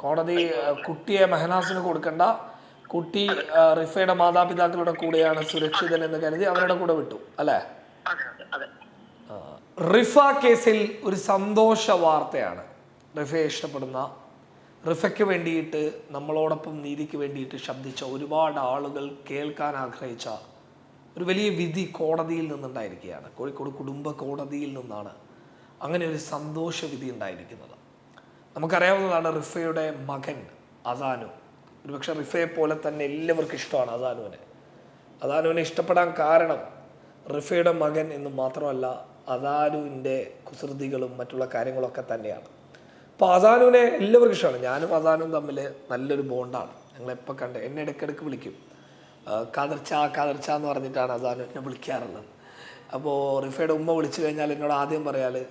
കോടതി കുട്ടിയെ മെഹനാസിന് കൊടുക്കണ്ട. കുട്ടി റിഫയുടെ മാതാപിതാക്കളുടെ കൂടെയാണ് സുരക്ഷിതൻ എന്ന് കരുതി അവരുടെ കൂടെ വിട്ടു അല്ലേ? റിഫ കേസിൽ ഒരു സന്തോഷ വാർത്തയാണ്. റിഫയെ ഇഷ്ടപ്പെടുന്ന റിഫയ്ക്ക് വേണ്ടിയിട്ട് നമ്മളോടൊപ്പം നീതിക്ക് വേണ്ടിയിട്ട് ശബ്ദിച്ച ഒരുപാട് ആളുകൾ കേൾക്കാൻ ആഗ്രഹിച്ച ഒരു വലിയ വിധി കോടതിയിൽ നിന്നുണ്ടായിരിക്കുകയാണ്. കോഴിക്കോട് കുടുംബ കോടതിയിൽ നിന്നാണ് അങ്ങനെ ഒരു സന്തോഷ വിധി ഉണ്ടായിരിക്കുന്നത്. നമുക്കറിയാവുന്നതാണ് റിഫയുടെ മകൻ അസാനു ഒരുപക്ഷെ റിഫയെ പോലെ തന്നെ എല്ലാവർക്കും ഇഷ്ടമാണ് അസാനുവിനെ അസാനുവിനെ ഇഷ്ടപ്പെടാൻ കാരണം റിഫയുടെ മകൻ എന്ന് മാത്രമല്ല അസാനുവിന്റെ കുസൃതികളും മറ്റുള്ള കാര്യങ്ങളൊക്കെ തന്നെയാണ്. അപ്പോൾ അസാനുവിനെ എല്ലാവർക്കും ഇഷ്ടമാണ്. ഞാനും അസാനും തമ്മിൽ നല്ലൊരു ബോണ്ടാണ്. ഞങ്ങളെപ്പോൾ കണ്ട് എന്നെ ഇടയ്ക്കിടയ്ക്ക് വിളിക്കും. കാതർച്ച കാതർച്ച എന്ന് പറഞ്ഞിട്ടാണ് അസാനു എന്നെ വിളിക്കാറുള്ളത്. അപ്പോൾ റിഫയുടെ ഉമ്മ വിളിച്ചു കഴിഞ്ഞാൽ എന്നോട് ആദ്യം പറയാൽ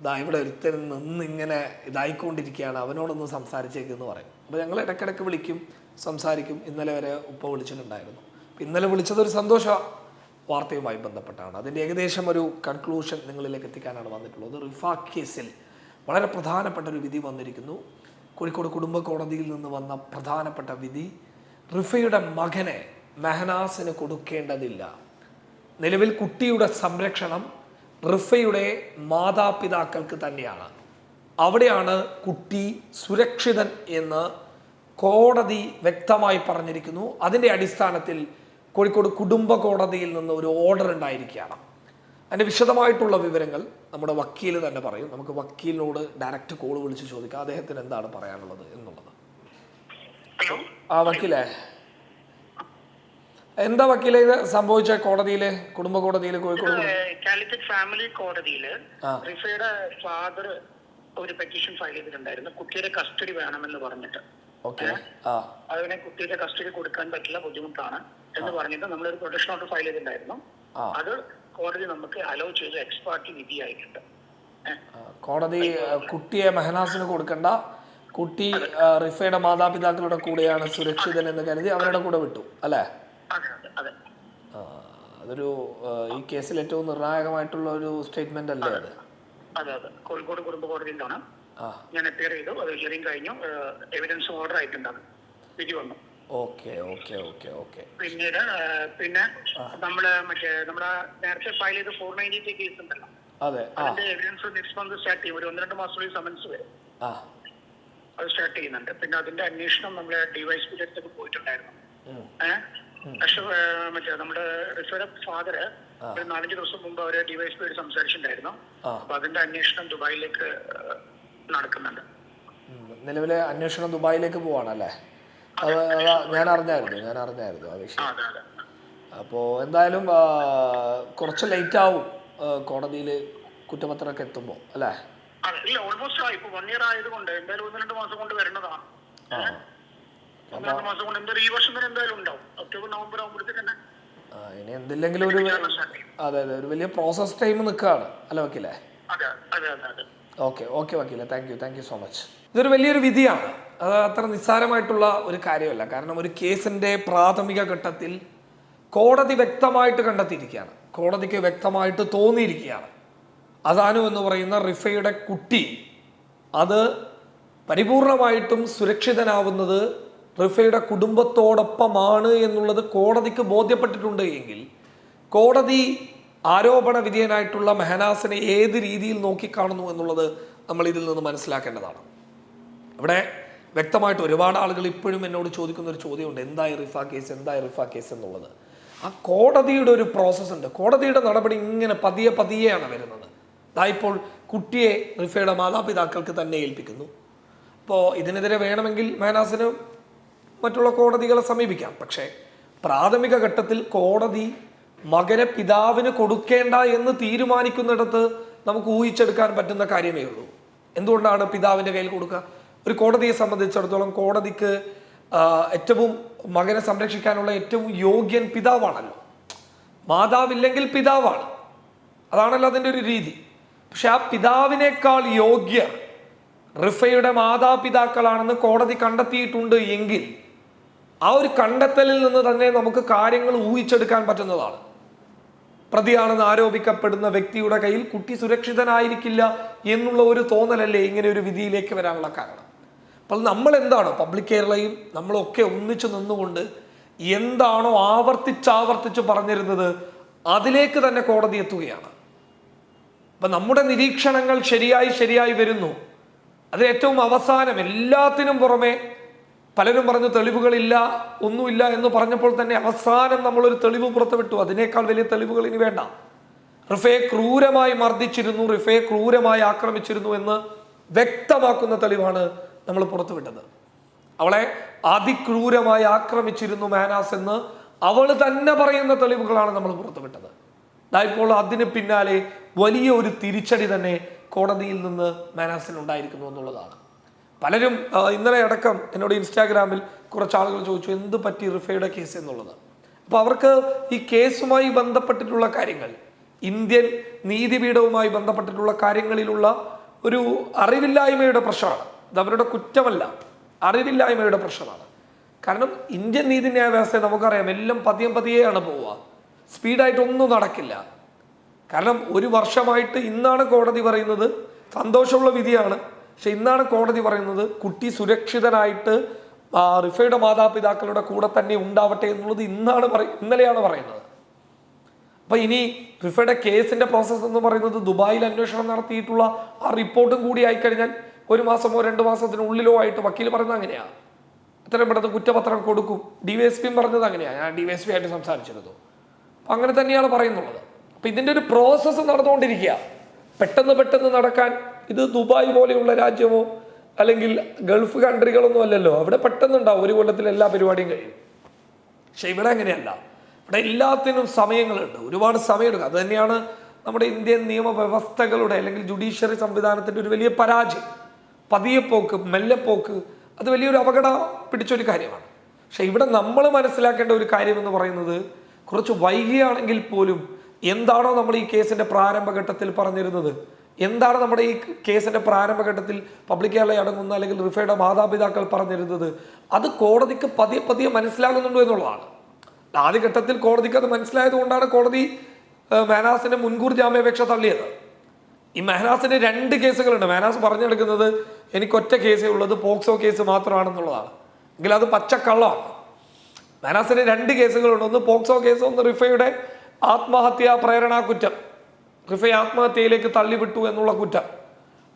ഇതാ ഇവിടെ ഒരുത്തൻ നിന്ന് ഇങ്ങനെ ഇതായിക്കൊണ്ടിരിക്കുകയാണ് അവനോടൊന്ന് സംസാരിച്ചേക്കെന്ന് പറയും. അപ്പോൾ ഞങ്ങൾ ഇടയ്ക്കിടയ്ക്ക് വിളിക്കും സംസാരിക്കും. ഇന്നലെ വരെ ഉപ്പ വിളിച്ചിട്ടുണ്ടായിരുന്നു. ഇന്നലെ വിളിച്ചതൊരു സന്തോഷ വാർത്തയുമായി ബന്ധപ്പെട്ടാണ്. അതിന്റെ ഏകദേശം ഒരു കൺക്ലൂഷൻ നിങ്ങളിലേക്ക് എത്തിക്കാനാണ് വന്നിട്ടുള്ളത്. റിഫാ കേസിൽ വളരെ പ്രധാനപ്പെട്ട ഒരു വിധി വന്നിരിക്കുന്നു. കോഴിക്കോട് കുടുംബ കോടതിയിൽ നിന്ന് വന്ന പ്രധാനപ്പെട്ട വിധി റിഫയുടെ മകനെ മെഹനാസിന് കൊടുക്കേണ്ടതില്ല. നിലവിൽ കുട്ടിയുടെ സംരക്ഷണം റിഫയുടെ മാതാപിതാക്കൾക്ക് തന്നെയാണ്. അവിടെയാണ് കുട്ടി സുരക്ഷിതൻ എന്ന് കോടതി വ്യക്തമായി പറഞ്ഞിരിക്കുന്നു. അതിന്റെ അടിസ്ഥാനത്തിൽ കോഴിക്കോട് കുടുംബ കോടതിയിൽ നിന്ന് ഒരു ഓർഡർ ഉണ്ടായിരിക്കുകയാണ്. അതിന്റെ വിശദമായിട്ടുള്ള വിവരങ്ങൾ നമ്മുടെ വക്കീൽ തന്നെ പറയും. നമുക്ക് വക്കീലിനോട് ഡയറക്റ്റ് കോൾ വിളിച്ച് ചോദിക്കാം. അദ്ദേഹത്തിന് എന്താണ് പറയാനുള്ളത് എന്നുള്ളത്. ആ വക്കീലേ. എന്താ വക്കീലെ ഇത് സംഭവിച്ച കോടതിയിൽ? കുടുംബ കോടതിയിൽ കോഴിക്കോട് കാലിക്കറ്റ് ഫാമിലി കോടതിയിൽ. റിഫയുടെ ഫാദർ ഒരു പെറ്റീഷൻ ഫയൽ ചെയ്തിട്ടുണ്ടായിരുന്നു. കുട്ടിയുടെ കസ്റ്റഡി വേണമെന്ന് പറഞ്ഞിട്ട്. അതിനെ കുട്ടിയുടെ കസ്റ്റഡി കൊടുക്കാൻ പറ്റില്ല ബുദ്ധിമുട്ടാണ് എന്ന് പറഞ്ഞിട്ട് നമ്മളൊരു പ്രൊട്ടക്ഷൻ ഓർഡർ ഫയൽ ചെയ്തിട്ടുണ്ടായിരുന്നു. അത് കോടതി നമുക്ക് അലോ ചെയ്ത് എക്സ്പാർട്ടി വിധിയായിട്ടുണ്ട്. ആയിട്ടുണ്ട് കോടതി കുട്ടിയെ മെഹനാസിന് കൊടുക്കണ്ട. കുട്ടി റിഫയുടെ മാതാപിതാക്കളുടെ കൂടെയാണ് സുരക്ഷിതൻ എന്ന് കരുതി അവരുടെ കൂടെ വിട്ടു അല്ലേ? അതൊരു ഈ കേസിൽ ഏറ്റവും നിർണായകമായിട്ടുള്ള ഒരു സ്റ്റേറ്റ്മെന്റ് അല്ലേ അത്? അതെ അതെ. കോഴിക്കോട് കുടുംബ കോടതിയിലാണ്. ഞാൻ അപ്പിയർ ചെയ്തു. അത് ഹിയറിംഗ് കഴിഞ്ഞു. എവിഡൻസ് ഓർഡർ ആയിട്ടുണ്ടാകും വിധി വന്നു. Okay okay okay okay. പിന്നീട് പിന്നെ നമ്മൾ മറ്റേ നമ്മുടെ നേരത്തെ ഫയൽ ചെയ്ത ഫോർ നയന്റി കേസ് ഉണ്ടല്ലോ. അതെ അതിന്റെ എവിഡൻസ് നെക്സ്റ്റ് മന്ത് സ്റ്റാർട്ട് ചെയ്യും. ഒരു ഒന്ന് രണ്ട് മാസത്തിൽ സമൻസ് വരും. അത് സ്റ്റാർട്ട് ചെയ്യുന്നുണ്ട്. പിന്നെ അതിന്റെ അന്വേഷണം നമ്മളെ ഡിവൈസ് പോയിട്ടുണ്ടായിരുന്നു. ഏഹ് പക്ഷെ മറ്റേ നമ്മുടെ റിഫയുടെ ഫാദറ് ഒരു നാലഞ്ച് ദിവസം മുമ്പ് അവർ ഡിവൈസ് പോയിട്ട് സംസാരിച്ചിട്ടുണ്ടായിരുന്നു. അപ്പൊ അതിന്റെ അന്വേഷണം ദുബായിലേക്ക് നടക്കുന്നുണ്ട്. നിലവിലെ അന്വേഷണം ദുബായിലേക്ക് പോവാണല്ലേ? ഞാൻ അറിഞ്ഞായിരുന്നു ഞാൻ അറിഞ്ഞായിരുന്നു ആ വിഷയം. അപ്പോൾ എന്തായാലും കുറച്ച് ലേറ്റ് ആവും കോടതിയിൽ കുറ്റപത്രമൊക്കെ എത്തുമ്പോൾ അല്ലേ? ഇല്ല ഓൾമോസ്റ്റ് ആയി ഇപ്പൊ വൺ ഇയർ ആയതുകൊണ്ട് എന്തായാലും ഒന്ന് രണ്ട് മാസം കൊണ്ട് വരേണ്ടതാണ് രണ്ട് മാസം കൊണ്ട് എന്തായാലും ഈ വർഷം തന്നെ എന്തായാലും ഉണ്ടാവും. ഒക്ടോബർ നവംബർ ആകുമ്പോഴത്തേക്ക് തന്നെ ഇനി എന്തില്ലെങ്കിലും ഒരു അതെ അതെ ഒരു വലിയ പ്രോസസ് ടൈം നിൽക്കുകയാണ്. അല്ല വക്കീലേ? ഓക്കെ ഓക്കെ വക്കീലെ thank you thank you so much ഇതൊരു വലിയൊരു വിധിയാണ്. അത് അത്ര നിസ്സാരമായിട്ടുള്ള ഒരു കാര്യമല്ല. കാരണം ഒരു കേസിന്റെ പ്രാഥമിക ഘട്ടത്തിൽ കോടതി വ്യക്തമായിട്ട് കണ്ടെത്തിയിരിക്കുകയാണ്. കോടതിക്ക് വ്യക്തമായിട്ട് തോന്നിയിരിക്കുകയാണ്. അസാനു എന്ന് പറയുന്ന റിഫയുടെ കുട്ടി അത് പരിപൂർണമായിട്ടും സുരക്ഷിതനാവുന്നത് റിഫയുടെ കുടുംബത്തോടൊപ്പമാണ് എന്നുള്ളത് കോടതിക്ക് ബോധ്യപ്പെട്ടിട്ടുണ്ട് എങ്കിൽ കോടതി ആരോപണ വിധേയനായിട്ടുള്ള മെഹനാസിനെ ഏത് രീതിയിൽ നോക്കിക്കാണുന്നു എന്നുള്ളത് നമ്മൾ ഇതിൽ നിന്ന് മനസ്സിലാക്കേണ്ടതാണ്. ഇവിടെ വ്യക്തമായിട്ട് ഒരുപാട് ആളുകൾ ഇപ്പോഴും എന്നോട് ചോദിക്കുന്ന ഒരു ചോദ്യമുണ്ട്. എന്തായി റിഫ കേസ്? എന്തായി റിഫ കേസ് എന്നുള്ളത്. ആ കോടതിയുടെ ഒരു പ്രോസസ്സ് ഉണ്ട്. കോടതിയുടെ നടപടി ഇങ്ങനെ പതിയെ പതിയെയാണ് വരുന്നത്. ഇപ്പോൾ കുട്ടിയെ റിഫയുടെ മാതാപിതാക്കൾക്ക് തന്നെ ഏൽപ്പിക്കുന്നു. അപ്പോൾ ഇതിനെതിരെ വേണമെങ്കിൽ മേനാസിന് മറ്റുള്ള കോടതികളെ സമീപിക്കാം. പക്ഷേ പ്രാഥമിക ഘട്ടത്തിൽ കോടതി മകനെ പിതാവിന് കൊടുക്കേണ്ട എന്ന് തീരുമാനിക്കുന്നിടത്ത് നമുക്ക് ഊഹിച്ചെടുക്കാൻ പറ്റുന്ന കാര്യമേ ഉള്ളൂ. എന്തുകൊണ്ടാണ് പിതാവിന്റെ കയ്യിൽ കൊടുക്കുക? ഒരു കോടതിയെ സംബന്ധിച്ചിടത്തോളം കോടതിക്ക് ഏറ്റവും മകനെ സംരക്ഷിക്കാനുള്ള ഏറ്റവും യോഗ്യൻ പിതാവാണല്ലോ. മാതാവില്ലെങ്കിൽ പിതാവാണ്. അതാണല്ലോ അതിന്റെ ഒരു രീതി. പക്ഷെ ആ പിതാവിനേക്കാൾ യോഗ്യർ റിഫയുടെ മാതാപിതാക്കളാണെന്ന് കോടതി കണ്ടെത്തിയിട്ടുണ്ട് എങ്കിൽ ആ ഒരു കണ്ടെത്തലിൽ നിന്ന് തന്നെ നമുക്ക് കാര്യങ്ങൾ ഊഹിച്ചെടുക്കാൻ പറ്റുന്നതാണ്. പ്രതിയാണെന്ന് ആരോപിക്കപ്പെടുന്ന വ്യക്തിയുടെ കയ്യിൽ കുട്ടി സുരക്ഷിതനായിരിക്കില്ല എന്നുള്ള ഒരു തോന്നലല്ലേ ഇങ്ങനെ ഒരു വിധിയിലേക്ക് വരാനുള്ള കാരണം. അപ്പോൾ നമ്മൾ എന്താണോ പബ്ലിക് കേരളയും നമ്മളൊക്കെ ഒന്നിച്ചു നിന്നുകൊണ്ട് എന്താണോ ആവർത്തിച്ചാവർത്തിച്ച് പറഞ്ഞിരുന്നത് അതിലേക്ക് തന്നെ കോടതി എത്തുകയാണ്. അപ്പൊ നമ്മുടെ നിരീക്ഷണങ്ങൾ ശരിയായി ശരിയായി വരുന്നു. അത് ഏറ്റവും അവസാനം എല്ലാത്തിനും പുറമെ പലരും പറഞ്ഞു തെളിവുകളില്ല ഒന്നുമില്ല എന്ന് പറഞ്ഞപ്പോൾ തന്നെ അവസാനം നമ്മളൊരു തെളിവ് പുറത്തുവിട്ടു. അതിനേക്കാൾ വലിയ തെളിവുകൾ ഇനി വേണ്ട. റിഫയെ ക്രൂരമായി മർദ്ദിച്ചിരുന്നു റിഫയെ ക്രൂരമായി ആക്രമിച്ചിരുന്നു എന്ന് വ്യക്തമാക്കുന്ന തെളിവാണ് നമ്മൾ പുറത്തുവിട്ടത്. അവളെ അതിക്രൂരമായി ആക്രമിച്ചിരുന്നു മാനാസ് എന്ന് അവൾ തന്നെ പറയുന്ന തെളിവുകളാണ് നമ്മൾ പുറത്തുവിട്ടത്. ഇപ്പോൾ അതിന് പിന്നാലെ വലിയ ഒരു തിരിച്ചടി തന്നെ കോടതിയിൽ നിന്ന് മാനാസിന് ഉണ്ടായിരിക്കുന്നു എന്നുള്ളതാണ്. പലരും ഇന്നലെ അടക്കം എന്നോട് ഇൻസ്റ്റാഗ്രാമിൽ കുറച്ച് ആളുകൾ ചോദിച്ചു എന്ത് പറ്റി റിഫയുടെ കേസ് എന്നുള്ളത്? അപ്പോൾ അവർക്ക് ഈ കേസുമായി ബന്ധപ്പെട്ടിട്ടുള്ള കാര്യങ്ങൾ ഇന്ത്യൻ നീതിപീഠവുമായി ബന്ധപ്പെട്ടിട്ടുള്ള കാര്യങ്ങളിലുള്ള ഒരു അറിവില്ലായ്മയുടെ പ്രശ്നമാണ് ഇത് അവരുടെ കുറ്റമല്ല അറിവില്ലായ്മയുടെ പ്രശ്നമാണ് കാരണം ഇന്ത്യൻ നീതിന്യായ വ്യവസ്ഥയെ നമുക്കറിയാം എല്ലാം പതിയെ പതിയെയാണ് പോവുക. സ്പീഡായിട്ടൊന്നും നടക്കില്ല. കാരണം ഒരു വർഷമായിട്ട് ഇന്നാണ് കോടതി പറയുന്നത് സന്തോഷമുള്ള വിധിയാണ്. പക്ഷെ ഇന്നാണ് കോടതി പറയുന്നത് കുട്ടി സുരക്ഷിതനായിട്ട് റിഫയുടെ മാതാപിതാക്കളുടെ കൂടെ തന്നെ ഉണ്ടാവട്ടെ എന്നുള്ളത് ഇന്നാണ് പറ ഇന്നലെയാണ് പറയുന്നത്. അപ്പൊ ഇനി റിഫയുടെ കേസിന്റെ പ്രോസസ്സ് എന്ന് പറയുന്നത് ദുബായിൽ അന്വേഷണം നടത്തിയിട്ടുള്ള ആ റിപ്പോർട്ടും കൂടി ആയിക്കഴിഞ്ഞാൽ ഒരു മാസമോ രണ്ട് മാസത്തിനുള്ളിലോ ആയിട്ട് വക്കീൽ പറയുന്നത് അങ്ങനെയാണ് എത്രയും പെട്ടെന്ന് കുറ്റപത്രം കൊടുക്കും. ഡി വൈ എസ് പിയും പറഞ്ഞത് അങ്ങനെയാണ് ഞാൻ ഡി വൈ എസ് പി ആയിട്ട് സംസാരിച്ചിരുന്നു. അപ്പൊ അങ്ങനെ തന്നെയാണ് പറയുന്നുള്ളത്. അപ്പൊ ഇതിന്റെ ഒരു പ്രോസസ്സ് നടന്നുകൊണ്ടിരിക്കുക പെട്ടെന്ന് പെട്ടെന്ന് നടക്കാൻ ഇത് ദുബായ് പോലെയുള്ള രാജ്യമോ അല്ലെങ്കിൽ ഗൾഫ് കൺട്രികളൊന്നും അല്ലല്ലോ. അവിടെ പെട്ടെന്നുണ്ടാവും ഒരു കൊല്ലത്തിൽ എല്ലാ പരിപാടിയും കഴിയും. പക്ഷെ ഇവിടെ അങ്ങനെയല്ല. ഇവിടെ എല്ലാത്തിനും സമയങ്ങളുണ്ട്. ഒരുപാട് സമയമെടുക്കും. അത് തന്നെയാണ് നമ്മുടെ ഇന്ത്യൻ നിയമവ്യവസ്ഥകളുടെ അല്ലെങ്കിൽ ജുഡീഷ്യറി സംവിധാനത്തിന്റെ ഒരു വലിയ പരാജയം. പതിയെ പോക്ക് മെല്ലെ പോക്ക് അത് വലിയൊരു അപകടം പിടിച്ചൊരു കാര്യമാണ്. പക്ഷെ ഇവിടെ നമ്മൾ മനസ്സിലാക്കേണ്ട ഒരു കാര്യം എന്ന് പറയുന്നത് കുറച്ച് വൈകിയാണെങ്കിൽ പോലും എന്താണോ നമ്മൾ ഈ കേസിന്റെ പ്രാരംഭഘട്ടത്തിൽ പറഞ്ഞിരുന്നത്. എന്താണ് നമ്മുടെ ഈ കേസിന്റെ പ്രാരംഭഘട്ടത്തിൽ പബ്ലിക് കേരള അടങ്ങുന്ന അല്ലെങ്കിൽ റിഫയുടെ മാതാപിതാക്കൾ പറഞ്ഞിരുന്നത്? അത് കോടതിക്ക് പതിയെ പതിയെ മനസ്സിലാകുന്നുണ്ടോ എന്നുള്ളതാണ്. ആദ്യഘട്ടത്തിൽ കോടതിക്ക് അത് മനസ്സിലായത് കൊണ്ടാണ് കോടതി ഏഹ്, മാനാസിന്റെ മുൻകൂർ ജാമ്യാപേക്ഷ തള്ളിയത്. ഈ മെഹനാസിന് രണ്ട് കേസുകളുണ്ട്. മെഹനാസ് പറഞ്ഞെടുക്കുന്നത് എനിക്ക് ഒറ്റ കേസേ ഉള്ളത് പോക്സോ കേസ് മാത്രമാണെന്നുള്ളതാണ്. എങ്കിൽ അത് പച്ചക്കള്ളമാണ്. മെഹനാസിന് രണ്ട് കേസുകളുണ്ട്. ഒന്ന് പോക്സോ കേസ് ഒന്ന് റിഫയുടെ ആത്മഹത്യാ പ്രേരണാ കുറ്റം. റിഫയെ ആത്മഹത്യയിലേക്ക് തള്ളിവിട്ടു എന്നുള്ള കുറ്റം.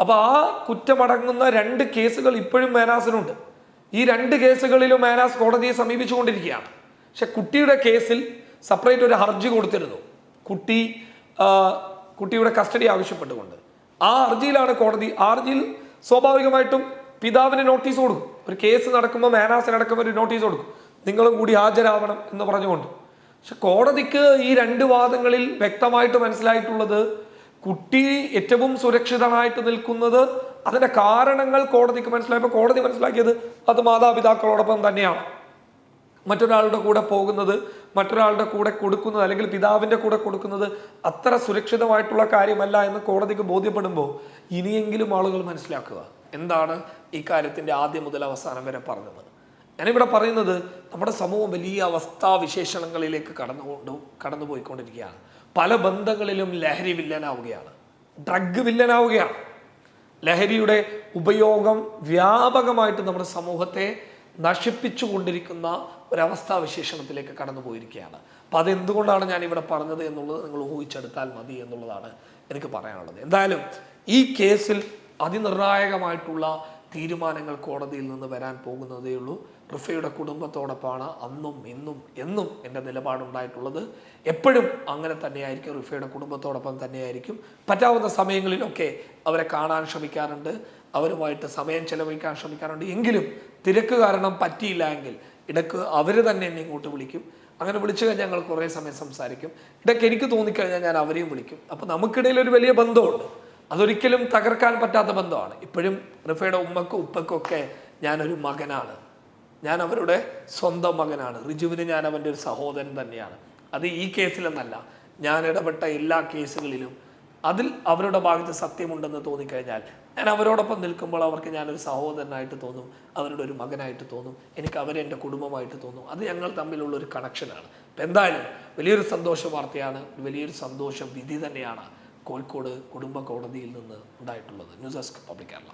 അപ്പൊ ആ കുറ്റമടങ്ങുന്ന രണ്ട് കേസുകൾ ഇപ്പോഴും മേനാസിനുണ്ട്. ഈ രണ്ട് കേസുകളിലും മേനാസ് കോടതിയെ സമീപിച്ചുകൊണ്ടിരിക്കുകയാണ്. പക്ഷെ കുട്ടിയുടെ കേസിൽ സെപ്പറേറ്റ് ഒരു ഹർജി കൊടുത്തിരുന്നു. കുട്ടി കുട്ടിയുടെ കസ്റ്റഡി ആവശ്യപ്പെട്ടുകൊണ്ട്. ആ ഹർജിയിലാണ് കോടതി ആ ഹർജിയിൽ സ്വാഭാവികമായിട്ടും പിതാവിന് നോട്ടീസ് കൊടുക്കും. ഒരു കേസ് നടക്കുമ്പോൾ മേനാസിനടക്കം ഒരു നോട്ടീസ് കൊടുക്കും. നിങ്ങളും കൂടി ഹാജരാവണം എന്ന് പറഞ്ഞുകൊണ്ട്. പക്ഷെ കോടതിക്ക് ഈ രണ്ട് വാദങ്ങളിൽ വ്യക്തമായിട്ട് മനസ്സിലായിട്ടുള്ളത് കുട്ടി ഏറ്റവും സുരക്ഷിതനായിട്ട് നിൽക്കുന്നത് അതിന്റെ കാരണങ്ങൾ കോടതിക്ക് മനസ്സിലായപ്പോൾ കോടതി മനസ്സിലാക്കിയത് അത് മാതാപിതാക്കളോടൊപ്പം തന്നെയാണ്. മറ്റൊരാളുടെ കൂടെ പോകുന്നത് മറ്റൊരാളുടെ കൂടെ കൊടുക്കുന്നത് അല്ലെങ്കിൽ പിതാവിന്റെ കൂടെ കൊടുക്കുന്നത് അത്ര സുരക്ഷിതമായിട്ടുള്ള കാര്യമല്ല എന്ന് കോടതിക്ക് ബോധ്യപ്പെടുമ്പോൾ ഇനിയെങ്കിലും ആളുകൾ മനസ്സിലാക്കുക. എന്താണ് ഈ കാര്യത്തിന്റെ ആദ്യം മുതൽ അവസാനം വരെ പറഞ്ഞത്? ഞാനിവിടെ പറയുന്നത് നമ്മുടെ സമൂഹം വലിയ അവസ്ഥാവിശേഷണങ്ങളിലേക്ക് കടന്നുകൊണ്ട് കടന്നുപോയിക്കൊണ്ടിരിക്കുകയാണ് പല ബന്ധങ്ങളിലും ലഹരി വില്ലനാവുകയാണ്. ഡ്രഗ് വില്ലനാവുകയാണ്. ലഹരിയുടെ ഉപയോഗം വ്യാപകമായിട്ട് നമ്മുടെ സമൂഹത്തെ നശിപ്പിച്ചു കൊണ്ടിരിക്കുന്ന ഒരവസ്ഥാവിശേഷണത്തിലേക്ക് കടന്നു പോയിരിക്കുകയാണ്. അപ്പം അതെന്തുകൊണ്ടാണ് ഞാൻ ഇവിടെ പറഞ്ഞത് എന്നുള്ളത് നിങ്ങൾ ഊഹിച്ചെടുത്താൽ മതി എന്നുള്ളതാണ് എനിക്ക് പറയാനുള്ളത്. എന്തായാലും ഈ കേസിൽ അതിനിർണായകമായിട്ടുള്ള തീരുമാനങ്ങൾ കോടതിയിൽ നിന്ന് വരാൻ പോകുന്നതേ ഉള്ളൂ. റിഫയുടെ കുടുംബത്തോടൊപ്പമാണ് അന്നും ഇന്നും എന്നും എന്റെ നിലപാടുണ്ടായിട്ടുള്ളത്. എപ്പോഴും അങ്ങനെ തന്നെയായിരിക്കും. റിഫയുടെ കുടുംബത്തോടൊപ്പം തന്നെയായിരിക്കും. പറ്റാവുന്ന സമയങ്ങളിലൊക്കെ അവരെ കാണാൻ ശ്രമിക്കാറുണ്ട്. അവരുമായിട്ട് സമയം ചെലവഴിക്കാൻ ശ്രമിക്കാറുണ്ട്. എങ്കിലും തിരക്ക് കാരണം പറ്റിയില്ല എങ്കിൽ ഇടയ്ക്ക് അവർ തന്നെ എന്നെ ഇങ്ങോട്ട് വിളിക്കും. അങ്ങനെ വിളിച്ചു കഴിഞ്ഞാൽ ഞങ്ങൾ കുറേ സമയം സംസാരിക്കും. ഇടയ്ക്ക് എനിക്ക് തോന്നിക്കഴിഞ്ഞാൽ ഞാൻ അവരെയും വിളിക്കും. അപ്പോൾ നമുക്കിടയിൽ ഒരു വലിയ ബന്ധമുണ്ട്. അതൊരിക്കലും തകർക്കാൻ പറ്റാത്ത ബന്ധമാണ്. ഇപ്പോഴും റിഫയുടെ ഉമ്മക്കും ഉപ്പക്കൊക്കെ ഞാനൊരു മകനാണ്. ഞാൻ അവരുടെ സ്വന്തം മകനാണ്. റിജുവിന് ഞാൻ അവന്റെ ഒരു സഹോദരൻ തന്നെയാണ്. അത് ഈ കേസിലെന്നല്ല. ഞാൻ ഇടപെട്ട എല്ലാ കേസുകളിലും അതിൽ അവരുടെ ഭാഗത്ത് സത്യമുണ്ടെന്ന് തോന്നിക്കഴിഞ്ഞാൽ ഞാൻ അവരോടൊപ്പം നിൽക്കുമ്പോൾ അവർക്ക് ഞാനൊരു സഹോദരനായിട്ട് തോന്നും അവരുടെ ഒരു മകനായിട്ട് തോന്നും എനിക്ക് അവരെ എന്റെ കുടുംബമായിട്ട് തോന്നും. അത് ഞങ്ങൾ തമ്മിലുള്ള ഒരു കണക്ഷനാണ് അപ്പം എന്തായാലും വലിയൊരു സന്തോഷ വാർത്തയാണ് വലിയൊരു സന്തോഷ വിധി തന്നെയാണ്. കോഴിക്കോട് കുടുംബ കോടതിയിൽ നിന്ന് ഉണ്ടായിട്ടുള്ളത് ന്യൂസ് ഡെസ്ക് പബ്ലിക് കേരള